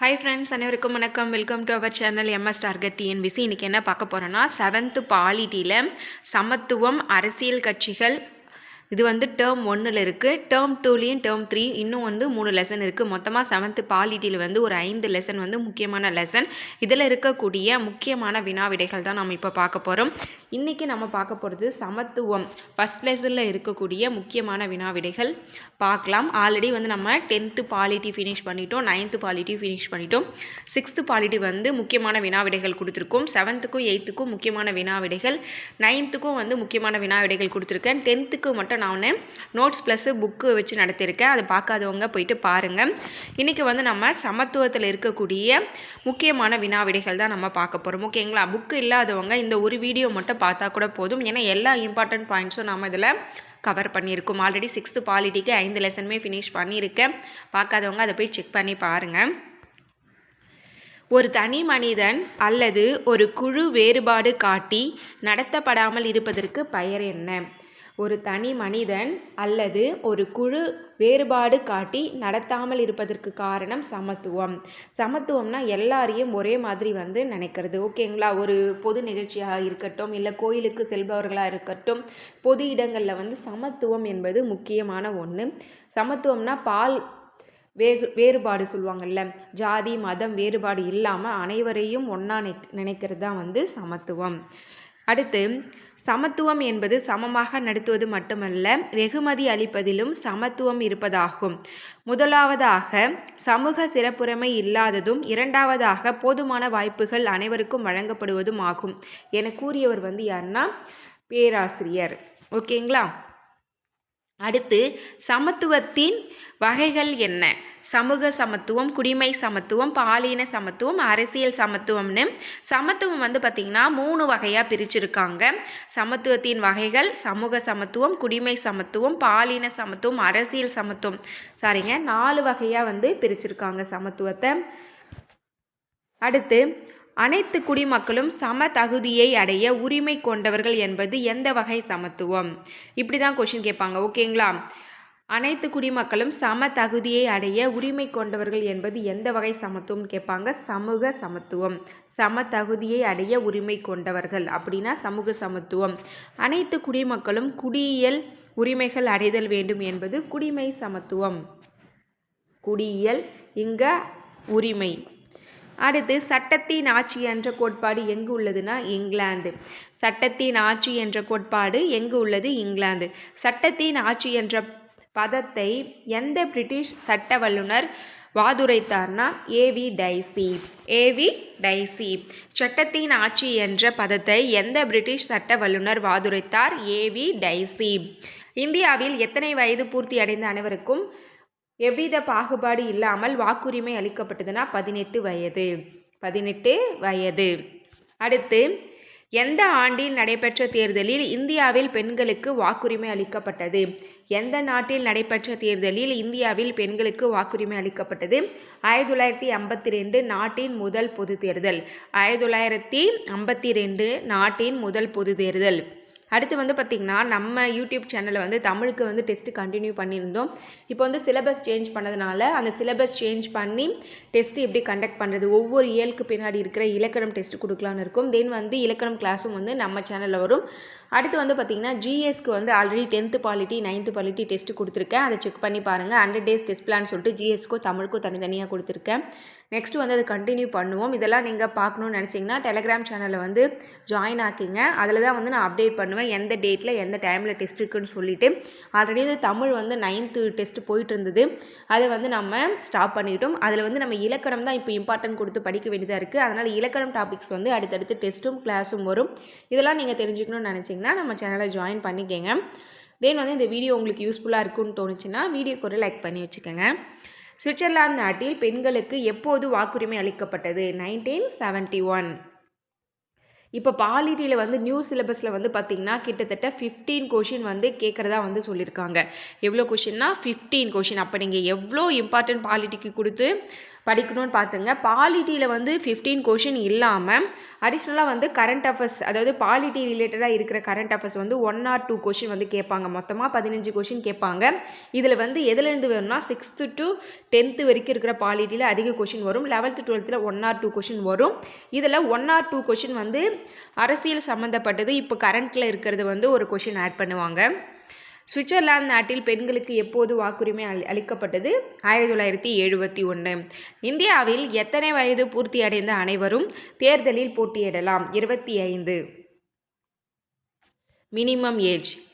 High friends அனைவருக்கும் வணக்கம். Welcome to our channel MS target TNPSC இன்றைக்கி என்ன பார்க்க போகிறோன்னா செவன்த்து பாலிட்டியில் சமத்துவம் அரசியல் கட்சிகள் இது வந்து டேர்ம் ஒன்றில் இருக்குது டேர்ம் டூலேயும் டேர்ம் த்ரீ இன்னும் வந்து மூணு லெசன் இருக்குது மொத்தமாக செவன்த்து பாலிட்டியில் வந்து ஒரு ஐந்து லெசன் வந்து முக்கியமான லெசன் இதில் இருக்கக்கூடிய முக்கியமான வினாவிடைகள் தான் நம்ம இப்போ பார்க்க போகிறோம் இன்றைக்கி நம்ம பார்க்க போகிறது சமத்துவம். ஃபஸ்ட் லெசனில் இருக்கக்கூடிய முக்கியமான வினாவிடைகள் பார்க்கலாம். ஆல்ரெடி வந்து நம்ம டென்த்து பாலிட்டி ஃபினிஷ் பண்ணிட்டோம். நைன்த்து பாலிட்டி ஃபினிஷ் பண்ணிட்டோம். சிக்ஸ்த்து பாலிட்டி வந்து முக்கியமான வினாவிடைகள் கொடுத்துருக்கோம். செவன்த்துக்கும் எயித்துக்கும் முக்கியமான வினாவிடைகள். நைன்த்துக்கும் வந்து முக்கியமான வினாவிடைகள் கொடுத்துருக்கேன். டென்த்துக்கு மட்டும் நான் ஒன்று நோட்ஸ் ப்ளஸ்ஸு புக்கு வச்சு நடத்தியிருக்கேன். அதை பார்க்காதவங்க போயிட்டு பாருங்கள் இன்றைக்கி வந்து நம்ம சமத்துவத்தில் இருக்கக்கூடிய முக்கியமான வினாவிடைகள் தான் நம்ம பார்க்க போகிறோம் ஓகேங்களா புக்கு இல்லாதவங்க இந்த ஒரு வீடியோ மட்டும் பார்த்தா கூட போதும். ஏன்னா எல்லா இம்பார்ட்டன்ட் பாயிண்ட்ஸும் நம்ம இதில் கவர் பண்ணியிருக்கோம். ஆல்ரெடி சிக்ஸ்த்து பாலிட்டிக்கு ஐந்து லெசனுமே ஃபினிஷ் பண்ணியிருக்கேன். பார்க்காதவங்க அதை போய் செக் பண்ணி பாருங்கள் ஒரு தனி மனிதன் அல்லது ஒரு குழு வேறுபாடு காட்டி நடத்தப்படாமல் இருப்பதற்கு பெயர் என்ன? ஒரு தனி மனிதன் அல்லது ஒரு குழு வேறுபாடு காட்டி நடத்தாமல் இருப்பதற்கு காரணம் சமத்துவம். சமத்துவம்னா எல்லாரையும் ஒரே மாதிரி வந்து நினைக்கிறது. ஓகேங்களா ஒரு பொது நிகழ்ச்சியாக இருக்கட்டும் இல்லை கோயிலுக்கு செல்பவர்களாக இருக்கட்டும் பொது இடங்களில் வந்து சமத்துவம் என்பது முக்கியமான ஒன்று சமத்துவம்னா பால் வேறு வேறுபாடு சொல்லுவாங்கள்ல ஜாதி மதம் வேறுபாடு இல்லாமல் அனைவரையும் ஒன்றா நினைக்கிறது தான் வந்து சமத்துவம். அடுத்து சமத்துவம் என்பது சமமாக நடத்துவது மட்டுமல்ல வெகுமதி அளிப்பதிலும் சமத்துவம் இருப்பதாகும். முதலாவதாக சமூக சிறப்புரிமை இல்லாததும் இரண்டாவதாக போதுமான வாய்ப்புகள் அனைவருக்கும் வழங்கப்படுவதும் ஆகும் என கூறியவர் வந்து யாருன்னா பேராசிரியர். ஓகேங்களா? அடுத்து சமத்துவத்தின் வகைகள் என்ன? சமூக சமத்துவம் குடிமை சமத்துவம் பாலின சமத்துவம் அரசியல் சமத்துவம்னு. சமத்துவம் வந்து பார்த்திங்கன்னா மூணு வகையாக பிரிச்சிருக்காங்க. சமத்துவத்தின் வகைகள் சமூக சமத்துவம் குடிமை சமத்துவம் பாலின சமத்துவம் அரசியல் சமத்துவம். சாரிங்க நாலு வகையாக வந்து பிரிச்சிருக்காங்க சமத்துவத்தை. அடுத்து அனைத்து குடிமக்களும் சம தகுதியை அடைய உரிமை கொண்டவர்கள் என்பது எந்த வகை சமத்துவம்? இப்படி தான் கொஷின் கேட்பாங்க ஓகேங்களா அனைத்து குடிமக்களும் சம தகுதியை அடைய உரிமை கொண்டவர்கள் என்பது எந்த வகை சமத்துவம் கேட்பாங்க? சமூக சமத்துவம். சம தகுதியை அடைய உரிமை கொண்டவர்கள் அப்படின்னா சமூக சமத்துவம். அனைத்து குடிமக்களும் குடியியல் உரிமைகள் அடைதல் வேண்டும் என்பது குடிமை சமத்துவம். குடியியல் இங்க உரிமை. அடுத்து சட்டத்தின் ஆட்சி என்ற கோட்பாடு எங்கு உள்ளதுன்னா இங்கிலாந்து. சட்டத்தின் ஆட்சி என்ற கோட்பாடு எங்கு உள்ளது? இங்கிலாந்து. சட்டத்தின் ஆட்சி என்ற பதத்தை எந்த பிரிட்டிஷ் சட்ட வல்லுனர் வாதுரைத்தார்னா? A V Dicey. A V Dicey. சட்டத்தின் ஆட்சி என்ற பதத்தை எந்த பிரிட்டிஷ் சட்ட வல்லுனர் வாதுரைத்தார்? AV dicey. இந்தியாவில் எத்தனை வயது பூர்த்தி அடைந்த அனைவருக்கும்? எவ்வித பாகுபாடு இல்லாமல் வாக்குரிமை அளிக்கப்பட்டதுன்னா பதினெட்டு வயது. பதினெட்டு வயது. அடுத்து எந்த ஆண்டில் நடைபெற்ற தேர்தலில் இந்தியாவில் பெண்களுக்கு வாக்குரிமை அளிக்கப்பட்டது? எந்த நாட்டில் நடைபெற்ற தேர்தலில் இந்தியாவில் பெண்களுக்கு வாக்குரிமை அளிக்கப்பட்டது? ஆயிரத்தி தொள்ளாயிரத்தி ஐம்பத்தி ரெண்டு நாட்டின் முதல் பொது தேர்தல். ஆயிரத்தி தொள்ளாயிரத்தி ஐம்பத்தி ரெண்டு நாட்டின் முதல் பொது தேர்தல். அடுத்து வந்து பார்த்திங்கன்னா நம்ம யூடியூப் சேனலில் வந்து தமிழுக்கு வந்து டெஸ்ட்டு கண்டினியூ பண்ணியிருந்தோம். இப்போ வந்து சிலபஸ் சேஞ்ச் பண்ணதுனால அந்த சிலபஸ் சேஞ்ச் பண்ணி டெஸ்ட்டு எப்படி கண்டக்ட் பண்ணுறது ஒவ்வொரு இயலுக்கு பின்னாடி இருக்கிற இலக்கணம் டெஸ்ட் கொடுக்கலான்னு இருக்கும். தென் வந்து இலக்கணம் கிளாஸும் வந்து நம்ம சேனலில் வரும். அடுத்து வந்து பார்த்திங்கன்னா ஜிஎஸ்க்கு வந்து already tenth polity ninth polity test கொடுத்துருக்கேன். அதை செக் பண்ணி பாருங்கள் ஹண்ட்ரட் டேஸ் டெஸ்ட் பிளான் சொல்லிட்டு ஜிஎஸ்க்கும் தமிழுக்கும் தனித்தனியாக கொடுத்துருக்கேன். நெக்ஸ்ட் வந்து அது கண்டினியூ பண்ணுவோம். இதெல்லாம் நீங்கள் பார்க்கணுன்னு நினச்சிங்கன்னா டெலகிராம் சேனலில் வந்து ஜாயின் ஆக்கிங்க. அதில் தான் வந்து நான் அப்டேட் பண்ணுவேன். எந்த டேட்டில் எந்த டைமில் டெஸ்ட் இருக்குன்னு சொல்லிவிட்டு ஆல்ரெடி இது தமிழ் வந்து நைன்த்து டெஸ்ட்டு போயிட்டு இருந்தது. அதை வந்து நம்ம ஸ்டாப் பண்ணிட்டோம். அதில் வந்து நம்ம இலக்கணம் தான் இப்போ இம்பார்ட்டன்ட் கொடுத்து படிக்க வேண்டியதாக இருக்குது அதனால் இலக்கணம் டாபிக்ஸ் வந்து அடுத்தடுத்து டெஸ்ட்டும் கிளாஸும் வரும். இதெல்லாம் நீங்கள் தெரிஞ்சுக்கணும்னு நினச்சிங்கன்னா நம்ம சேனலை ஜாயின் பண்ணிக்கங்க. தென் வந்து இந்த வீடியோ உங்களுக்கு யூஸ்ஃபுல்லாக இருக்குன்னு தோணுச்சுன்னா வீடியோக்கு ஒரு லைக் பண்ணி வச்சுக்கோங்க. சுவிட்சர்லாந்து நாட்டில் பெண்களுக்கு எப்போது வாக்குரிமை அளிக்கப்பட்டது? நைன்டீன் செவன்ட்டி ஒன் இப்போ பாலிட்டியில் வந்து நியூ சிலபஸில் வந்து பார்த்திங்கன்னா கிட்டத்தட்ட ஃபிஃப்டீன் கொஷின் வந்து கேட்குறதா வந்து சொல்லியிருக்காங்க எவ்வளோ கொஷின்னா ஃபிஃப்டீன் கொஷின் அப்போ நீங்கள் எவ்வளோ இம்பார்ட்டன்ட் பாலிட்டிக்கு கொடுத்து படிக்கணும்னு பார்த்துங்க. பாலிட்டியில் வந்து ஃபிஃப்டீன் கொஷின் இல்லாமல் அடிஷ்னலாக வந்து கரண்ட் அஃபேர்ஸ் அதாவது பாலிட்டி ரிலேட்டடாக இருக்கிற கரண்ட் அஃபேர்ஸ் வந்து ஒன் ஆர் டூ கொஷின் வந்து கேட்பாங்க. மொத்தமாக பதினஞ்சு கொஷின் கேட்பாங்க. இதில் வந்து எதுலேருந்து வேணும்னா சிக்ஸ்த்து டு டென்த்து வரைக்கும் இருக்கிற பாலிட்டியில் அதிக கொஷின் வரும். லெவல்த்து டுவெல்த்தில் ஒன் ஆர் டூ கொஷின் வரும். இதில் ஒன் ஆர் டூ கொஷின் வந்து அரசியல் சம்மந்தப்பட்டது இப்போ கரண்ட்டில் இருக்கிறது வந்து ஒரு கொஷின் ஆட் பண்ணுவாங்க. சுவிட்சர்லாந்து நாட்டில் பெண்களுக்கு எப்போது வாக்குரிமை அளி அளிக்கப்பட்டது? ஆயிரத்தி தொள்ளாயிரத்தி எழுபத்தி ஒன்று இந்தியாவில் எத்தனை வயது பூர்த்தி அடைந்த அனைவரும் தேர்தலில் போட்டியிடலாம்? இருபத்தி ஐந்து. Minimum age.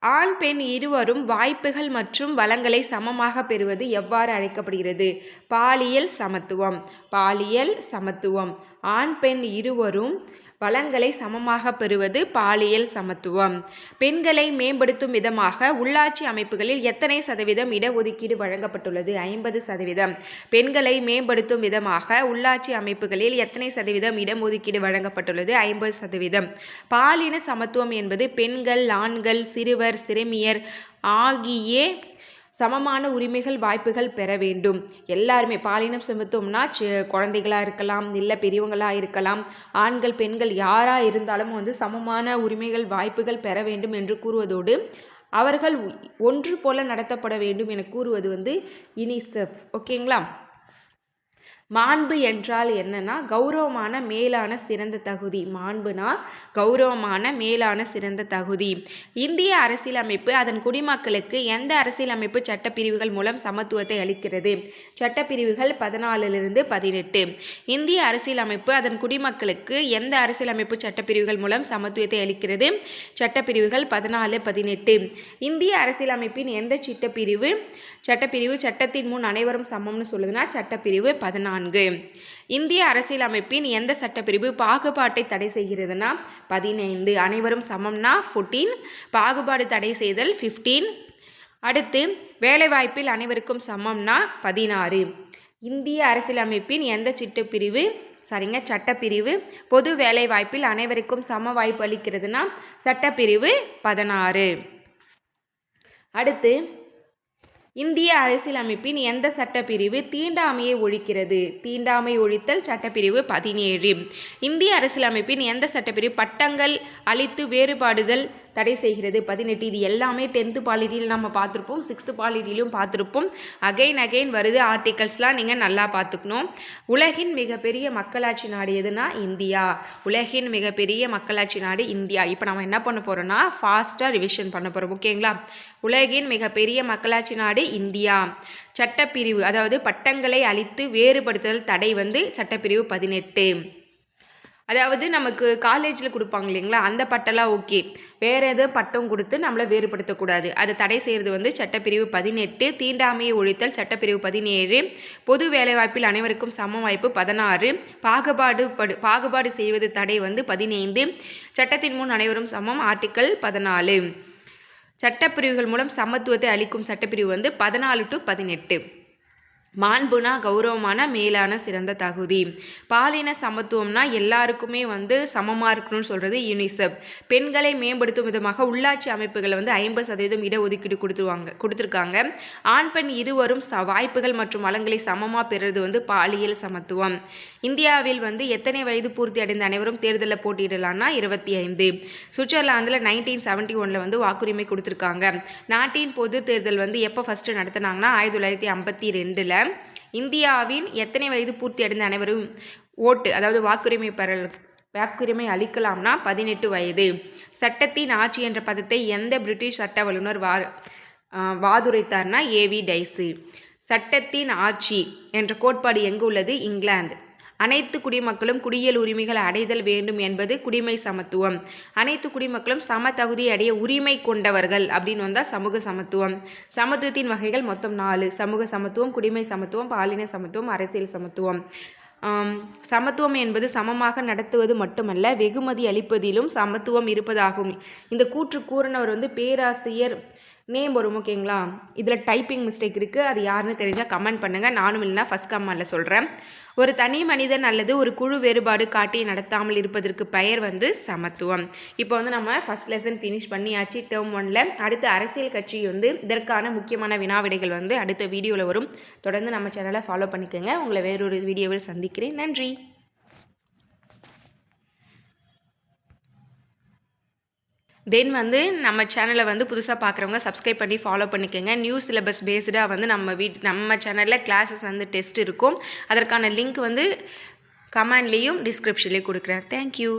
ஆண் பெண் இருவரும் வாய்ப்புகள் மற்றும் வளங்களை சமமாக பெறுவது எவ்வாறு அழைக்கப்படுகிறது? பாலியல் சமத்துவம். பாலியல் சமத்துவம். ஆண் பெண் இருவரும் வளங்களை சமமாக பெறுவது பாலியல் சமத்துவம். பெண்களை மேம்படுத்தும் விதமாக உள்ளாட்சி அமைப்புகளில் எத்தனை சதவீதம் இடஒதுக்கீடு வழங்கப்பட்டுள்ளது? ஐம்பது சதவீதம். பெண்களை மேம்படுத்தும் விதமாக உள்ளாட்சி அமைப்புகளில் எத்தனை சதவீதம் இடஒதுக்கீடு வழங்கப்பட்டுள்ளது? ஐம்பது சதவீதம். பாலின சமத்துவம் என்பது பெண்கள் ஆண்கள் சிறுவர் சிறுமியர் ஆகிய சமமான உரிமைகள் வாய்ப்புகள் பெற வேண்டும். எல்லாருமே பாலினம் சமத்துவம்னா குழந்தைகளாக இருக்கலாம் இல்லை பெரியவங்களாக இருக்கலாம். ஆண்கள் பெண்கள் யாராக இருந்தாலும் வந்து சமமான உரிமைகள் வாய்ப்புகள் பெற வேண்டும் என்று கூறுவதோடு அவர்கள் ஒன்று போல நடத்தப்பட வேண்டும் என கூறுவது வந்து யுனிசெஃப். ஓகேங்களா? மாண்பு என்றால் என்னன்னா கௌரவமான மேலான சிறந்த தகுதி. மாண்புனா கௌரவமான மேலான சிறந்த தகுதி. இந்திய அரசியலமைப்பு அதன் குடிமக்களுக்கு எந்த அரசியலமைப்பு சட்டப்பிரிவுகள் மூலம் சமத்துவத்தை அளிக்கிறது? சட்டப்பிரிவுகள் பதினாலிலிருந்து பதினெட்டு. இந்திய அரசியலமைப்பு அதன் குடிமக்களுக்கு எந்த அரசியலமைப்பு சட்டப்பிரிவுகள் மூலம் சமத்துவத்தை அளிக்கிறது? சட்டப்பிரிவுகள் பதினாலு பதினெட்டு. இந்திய அரசியலமைப்பின் எந்த சட்டப்பிரிவு? சட்டப்பிரிவு சட்டத்தின் முன் அனைவரும் சமம்னு சொல்லுதுன்னா சட்டப்பிரிவு பதினான்கு இந்திய அரசியலமைப்பின் எந்த சட்டப்பிரிவு பாகுபாட்டை தடை செய்கிறதுனா பதினைந்து. அனைவரும் சமம்னா ஃபோர்டீன் பாகுபாடு தடை செய்தல் ஃபிஃப்டீன் அடுத்து வேலைவாய்ப்பில் அனைவருக்கும் சமம்னா பதினாறு. இந்திய அரசியலமைப்பின் எந்த சிட்டப்பிரிவு? சரிங்க சட்டப்பிரிவு. பொது வேலைவாய்ப்பில் அனைவருக்கும் சம வாய்ப்பு அளிக்கிறதுனா சட்டப்பிரிவு பதினாறு. அடுத்து இந்திய அரசியலமைப்பின் எந்த சட்டப்பிரிவு தீண்டாமையை ஒழிக்கிறது? தீண்டாமை ஒழித்தல் சட்டப்பிரிவு பதினேழு. இந்திய அரசியலமைப்பின் எந்த சட்டப்பிரிவு பட்டங்கள் அளித்து வேறுபாடுதல் தடை செய்கிறது. பதினெட்டு இது எல்லாமே டென்த்து பாலிட்டியில் நம்ம பார்த்துருப்போம். சிக்ஸ்த்து பாலிட்டிலையும் பார்த்துருப்போம். அகைன் அகைன் வருது ஆர்டிகல்ஸ்லாம் நீங்கள் நல்லா பார்த்துக்கணும். உலகின் மிகப்பெரிய மக்களாட்சி நாடு எதுனா இந்தியா. உலகின் மிகப்பெரிய மக்களாட்சி நாடு இந்தியா. இப்போ நம்ம என்ன பண்ண போகிறோம்னா ஃபாஸ்ட்டாக ரிவிஷன் பண்ண போகிறோம் ஓகேங்களா? உலகின் மிகப்பெரிய மக்களாட்சி நாடு இந்தியா. சட்டப்பிரிவு அதாவது பட்டங்களை அளித்து வேறுபடுத்துதல் தடை வந்து சட்டப்பிரிவு பதினெட்டு. அதாவது நமக்கு காலேஜில் கொடுப்பாங்க இல்லைங்களா? அந்த பட்டம்லாம் ஓகே வேறு எதுவும் பட்டம் கொடுத்து நம்மளை வேறுபடுத்தக்கூடாது. அதை தடை செய்கிறது வந்து சட்டப்பிரிவு பதினெட்டு தீண்டாமையை ஒழித்தல் சட்டப்பிரிவு பதினேழு பொது வேலைவாய்ப்பில் அனைவருக்கும் சம வாய்ப்பு பதினாறு பாகுபாடு படு பாகுபாடு செய்வது தடை வந்து பதினைந்து சட்டத்தின் முன் அனைவரும் சமம் ஆர்டிக்கல் பதினாலு. சட்டப்பிரிவுகள் மூலம் சமத்துவத்தை அளிக்கும் சட்டப்பிரிவு வந்து பதினாலு டு பதினெட்டு. மாண்புனா கௌரவமான மேலான சிறந்த தகுதி. பாலின சமத்துவம்னா எல்லாருக்குமே வந்து சமமாக இருக்கணும்னு சொல்கிறது யுனிசெஃப். பெண்களை மேம்படுத்தும் விதமாக உள்ளாட்சி அமைப்புகளை வந்து ஐம்பது சதவீதம் இடஒதுக்கீடு கொடுத்துருவாங்க கொடுத்துருக்காங்க. ஆண் பெண் இருவரும் ச வாய்ப்புகள் மற்றும் வளங்களை சமமாக பெறுறது வந்து பாலியல் சமத்துவம். இந்தியாவில் வந்து எத்தனை வயது பூர்த்தி அடைந்த அனைவரும் தேர்தலில் போட்டியிடலாம்னா இருபத்தி ஐந்து சுவிட்சர்லாந்தில் நைன்டீன் செவன்ட்டி ஒனில் வந்து வாக்குரிமை கொடுத்துருக்காங்க. நாட்டின் பொது தேர்தல் வந்து எப்போ ஃபஸ்ட்டு நடத்தினாங்கன்னா ஆயிரத்தி தொள்ளாயிரத்தி ஐம்பத்தி ரெண்டில். இந்தியாவின் எத்தனை வயது பூர்த்தி அடைந்த அனைவரும் ஓட்டு அதாவது வாக்குரிமை பெறல் வாக்குரிமை அளிக்கலாம்னா பதினெட்டு வயது. சட்டத்தின் ஆட்சி என்ற பதத்தை எந்த பிரிட்டிஷ் சட்ட வல்லுநர் வா வாதுரைத்தார்னா ஏவி டைஸு. சட்டத்தின் ஆட்சி என்ற கோட்பாடு எங்கு உள்ளது? இங்கிலாந்து. அனைத்து குடிமக்களும் குடியியல் உரிமைகள் அடைதல் வேண்டும் என்பது குடிமை சமத்துவம். அனைத்து குடிமக்களும் சம தகுதி அடைய உரிமை கொண்டவர்கள் அப்படின்னு வந்தால் சமூக சமத்துவம். சமத்துவத்தின் வகைகள் மொத்தம் நாலு. சமூக சமத்துவம் குடிமை சமத்துவம் பாலின சமத்துவம் அரசியல் சமத்துவம். சமத்துவம் என்பது சமமாக நடத்துவது மட்டுமல்ல வெகுமதி அளிப்பதிலும் சமத்துவம் இருப்பதாகும். இந்த கூற்று கூறினவர் வந்து பேராசிரியர் நேம் வரும் ஓகேங்களா? இதில் டைப்பிங் மிஸ்டேக் இருக்குது அது யாருன்னு தெரிஞ்சால் கமெண்ட் பண்ணுங்கள் நானும் இல்லைனா ஃபஸ்ட் கமெண்டில் சொல்கிறேன் ஒரு தனி மனிதன் அல்லது ஒரு குழு வேறுபாடு காட்டி நடத்தாமல் இருப்பதற்கு பெயர் வந்து சமத்துவம். இப்போ வந்து நம்ம ஃபஸ்ட் லெசன் ஃபினிஷ் பண்ணியாச்சு டேர்ம் ஒனில் அடுத்து அரசியல் கட்சி வந்து இதற்கான முக்கியமான வினாவிடைகள் வந்து அடுத்த வீடியோவில் வரும். தொடர்ந்து நம்ம சேனலை ஃபாலோ பண்ணிக்கோங்க. உங்களை வேறொரு வீடியோவில் சந்திக்கிறேன். நன்றி. தென் வந்து நம்ம சேனலை வந்து புதுசாக பார்க்குறவங்க சப்ஸ்கிரைப் பண்ணி ஃபாலோ பண்ணிக்கோங்க. நியூ சிலபஸ் பேஸ்டாக வந்து நம்ம வீட் நம்ம சேனலில் கிளாஸஸ் வந்து டெஸ்ட் இருக்கும். அதற்கான லிங்க் வந்து கமெண்ட்லேயும் டிஸ்கிரிப்ஷன்லேயும் கொடுக்குறேன். தேங்க்யூ